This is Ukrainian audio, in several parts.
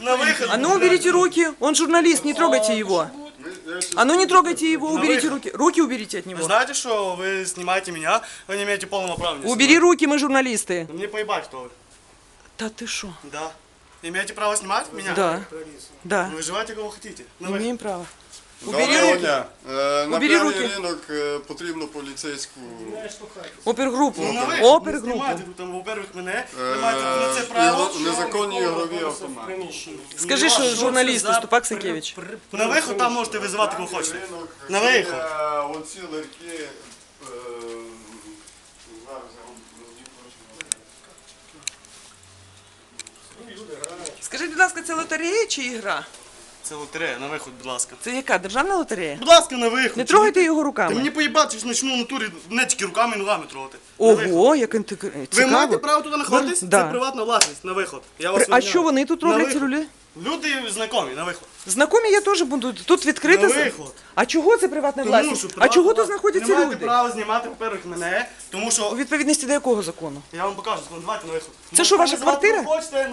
На выход. А ну уберите руки, он журналист, не трогайте его. А ну не трогайте его, уберите руки. Руки уберите от Вы него. знаете, что вы снимаете меня, вы не имеете полного права меня Убери руки, мы журналисты. снимать. Мне поебать, кто вы. Да ты шо? Да. Имеете право снимать меня? Да, да, Вы живете кого хотите. На выход. имеем право. Убери Доброго руки. дня. Е, На Убери певний руки. ринок е, потрібно поліцейську. Опергруппу. Ну, на виход. Не Опергруппу. знімайте тут, там, во-первых, мене. е, Ви маєте на це право. ігро- Незаконні ігрові автомати. Скажи, що журналісти, Ступак Сакевич. На виход там можете визивати кого хочете. Ринок, На це виход. є Оці ларьки. е, Скажіть, будь ласка, це лотерея чи ігра? Це лотерея, на виход, будь ласка. Це яка? Державна лотерея? Будь ласка, на виход. Не трогайте його руками. Та мені поїбати, що почну в натурі не тільки руками і ногами трогати. На виход. Ого, як інтегр... Ви цікаво. маєте право туди знаходитись? Да. Це приватна власність, на виход. Я вас А що вони тут роблять, ці люди? Люди знайомі, на виход. Знакомі я теж буду. Тут відкрито. На виход. А чого це приватна власність? А чого тут знаходяться Не маєте люди? права знімати, по-перше, мене, тому У що відповідності до якого закону? я вам покажу, закон, давайте на виход. Це що, ваша квартира?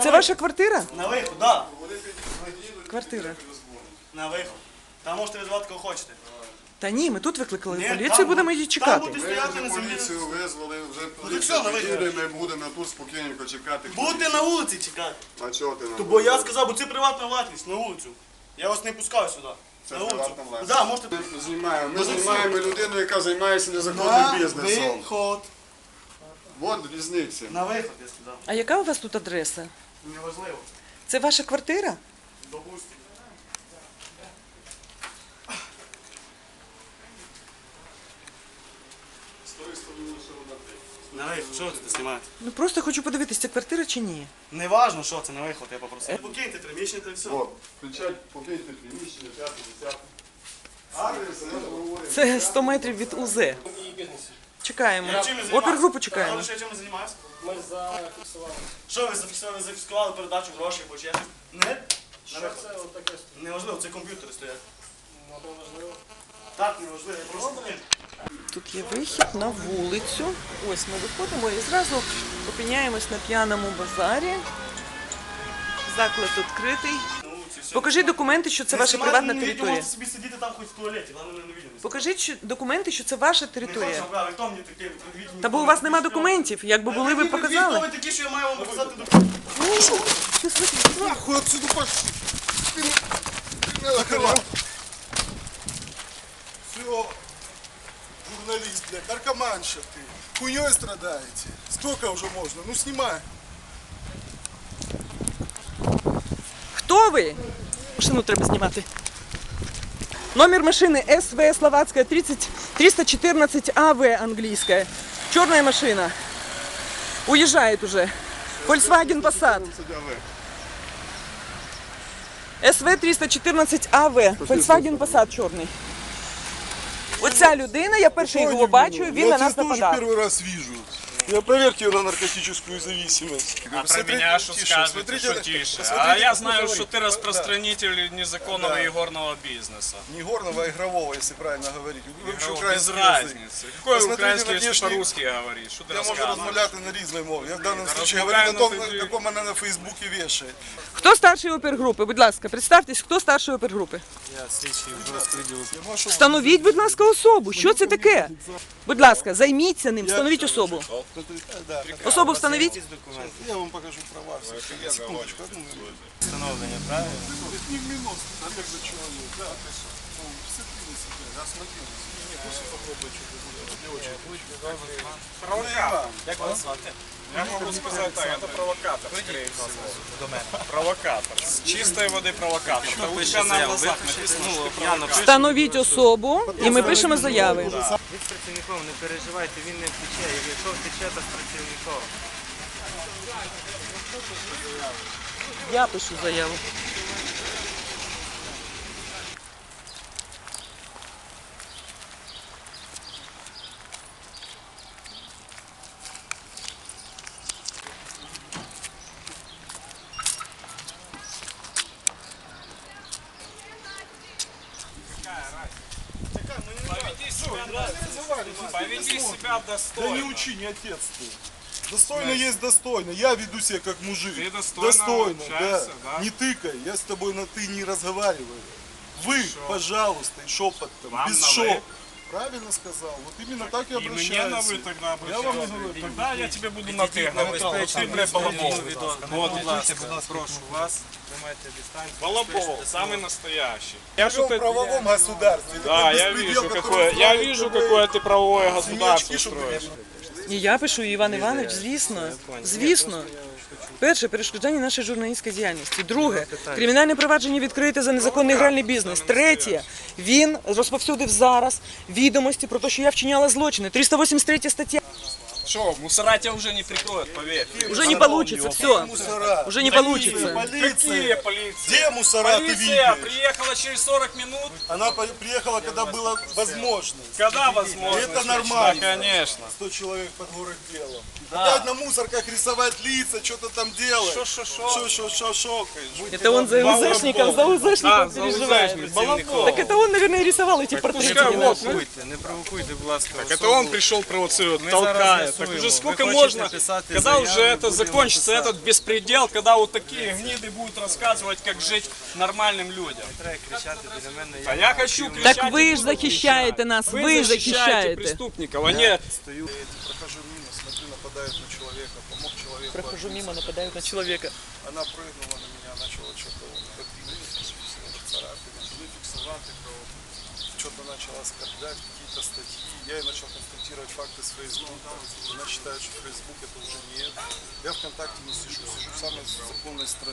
Це ваша квартира? На виход, да. Квартира. На виход. Там можете визвати кого хочете. Та ні, ми тут викликали Ні, поліцію, там- будемо її Там чекати. будете Ми стояти вже на землі. поліцію визвали, вже поліція на вихід. приїде, ми будемо тут спокійненько чекати. Будете на вулиці чекати. А чого ти нам? То бо я сказав, бо це приватна власність, на вулицю. Я вас не пускаю сюди. Це на вулицю. приватна власність. Да, можете. Ми знімаємо. Ми Ну, знімаємо людину, яка займається незаконним бізнесом. виход. От різниця. На виход, я сказав. А яка у вас тут адреса? Неважливо. Це ваша квартира? Допустим. На виход, що ви тут знімаєте? Ну просто хочу подивитися, це квартира чи ні. Не важно, що це на виход, я попросив. Покиньте приміщення та все. От, включать, покиньте приміщення, п'яте, десяте. Адрес, я. Це 100 метрів від УЗ. Чекаємо. Чим? Опергрупу чекаємо. Ще чим ви займаєтесь? Ми зафіксували. Що ви зафіксували, зафіксували передачу грошей ще щось? Не? Що Неважливо, це комп'ютери стоять. важливо? Так, неважливо, я просто Тут є вихід на вулицю. Ось ми виходимо і зразу опиняємось на п'яному базарі. Заклад відкритий. Покажіть документи, що це ваша приватна на відео, територія. Можете собі сидіти там хоч в туалеті, головне не видно. Покажіть що- документи, що це ваша Не територія. хочу, правда, хто мені таке відвідні? Та бо у вас нема документів. Якби були, ви б показали. ви такі, що я маю вам показати документи? Нахуй отсюда пошли. Все, журналист, блядь, наркоманша ты. Хуйней страдаете. Сколько уже можно? Ну снимай. Хто ви? Машину треба знімати. Номер машины СВ Словацкая 30 314 АВ английская. Черная машина. Уезжает уже. Volkswagen Passat. СВ 314 АВ. Volkswagen Passat чорний. Оця людина, я перша його бачу, він на нас Я тоже нападав. первый раз вижу. Я проверьте его на наркотическую зависимость. А про меня что скажете, что тише. А я знаю, что ты распространитель незаконного игорного бизнеса. Не горного, а игрового, если правильно говорить. Вообще Ну, Без украинский язык. разницы. Какой Посмотрите украинский, на если внешний- по-русски говоришь? Что ты Я можу рассказываешь? розмовляти на різної мові. Я в даному Та случае розмовляй говорю на на том, тоді. на якому мене на Фейсбуці вішають. Хто старший опергрупи? Будь ласка, представтесь, хто старший опергрупи? Встановіть, будь ласка, особу. Що це таке? Будь ласка, займіться ним, встановіть особу. Особу встановіть. Я вам покажу права. Встановлення, правильно? Не в минуту, а як за человек Да, ты что? Ну, смотри на себя, осмотрелся. Не, просто попробуй что-то. Не очень. Провокатор. Як вас звати? Я могу сказать так, это провокатор, скорее всего. Провокатор. С чистой воды провокатор. Это у тебя на глазах написано, что провокатор. Встановіть особу, і ми пишемо заяви. Ви з працівником не переживайте, він не втече. Якщо втече, то з працівником. Я пишу заяву. Поведи себя, до- поведи себя Да не достойно. учи, не отец ты. Достойно есть достойно. Я веду себя как мужик. Ты достойно достойно общаешься, да. да? Не тыкай, я с тобой на ты не разговариваю. Вы, пожалуйста, и шепотом, Вам без на шоп. вы? Правильно сказал. Вот именно так и И мне на обращаюсь. вы тогда Я вам и обращаюсь. говорю. Тогда я тебе буду на ты говорити. Ти, бля, балабол. Вот, будь ласка, прошу вас, тримайте дистанцію. Балабол, самый настоящий. Я живу в правовом государстве. Да, Такой я беспредел, вижу, который какое, я устраивает вижу, тобой какое ты правовое государство семечки, чтобы строишь. І я пишу, і Іван Іванович, звісно, звісно. Перше, перешкоджання нашої журналістської діяльності. Друге, кримінальне провадження відкрите за незаконний гральний бізнес. Третє, він розповсюдив зараз відомості про те, що я вчиняла злочини. 383 стаття. Что, мусора тебя уже не прикроют, поверь. Уже не получится, все. Мусора. Уже не получится. Полиция. Какие полиции? Где мусора, ты Полиция видишь? приехала через 40 минут. Она по- приехала, когда было возможно. Когда возможно? Это нормально. Да, конечно. 100 человек под город делом. Опять на мусорках рисовать лица, что-то там делать. Шо, шо, шо? Шо, шо, шо. Это он за УЗшников, за Да, УЗшников за переживает. УЗшников, балабол. Так это он, наверное, и рисовал эти Пускай портреты. вот, наши. ну, Провокуйте, не провокуйте, будь ласка. Так это он пришел провоцирует, Мы толкает зараз Так з'ясуємо. уже Ви сколько хочете можно, писати когда заяви, уже это будемо закончится, писати. этот беспредел, когда вот такие гниды будут рассказывать, как жить нормальным людям. Треба кричати біля мене. А я хочу кричать. Так ви и ж буду захищаєте кричать. нас, Вы ви защищаете захищаєте. преступников, а не Стою, прохожу мимо, смотрю, нападают на человека, помог человеку. Прохожу отбиться. мимо, нападают на человека. Она прыгнула на меня, начала что-то царапины, зафиксовать его. Что-то начала оскорблять, какие-то статьи. Я ей начал констатировать факты с Фейсбука. Она считает, что Фейсбук это уже не это. Я ВКонтакте не сижу, сижу в самой законной стра-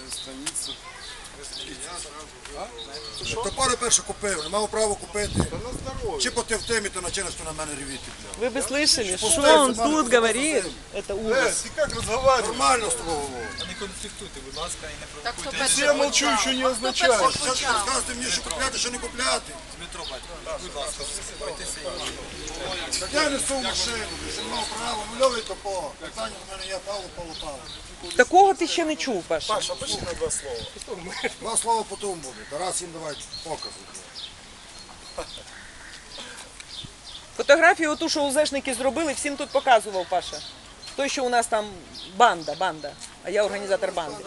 странице. Топори перше купив, не мав права купити. Да на здоровье. Чи по ти в темі, ти починаєш на мене ревіти, бля. Вы бы слышали, что он тут говорит? Это Э, ужас. ты как разговариваешь? Нормально з тобою говорю. Если я молчу, еще не означает. Зараз розказуйте мені, що купляти, що не купляти. Так я несу машину, мав право, нульовий топор. Питання в мене є, Павло полутав. Такого ти ще не чув, Паша. Паша, пошли на два слова. Два слова потім буде. Тарас їм давай показуй. Фотографію оту, що УЗшники зробили, всім тут показував Паша. Той, що у нас там банда, банда, а я організатор банди.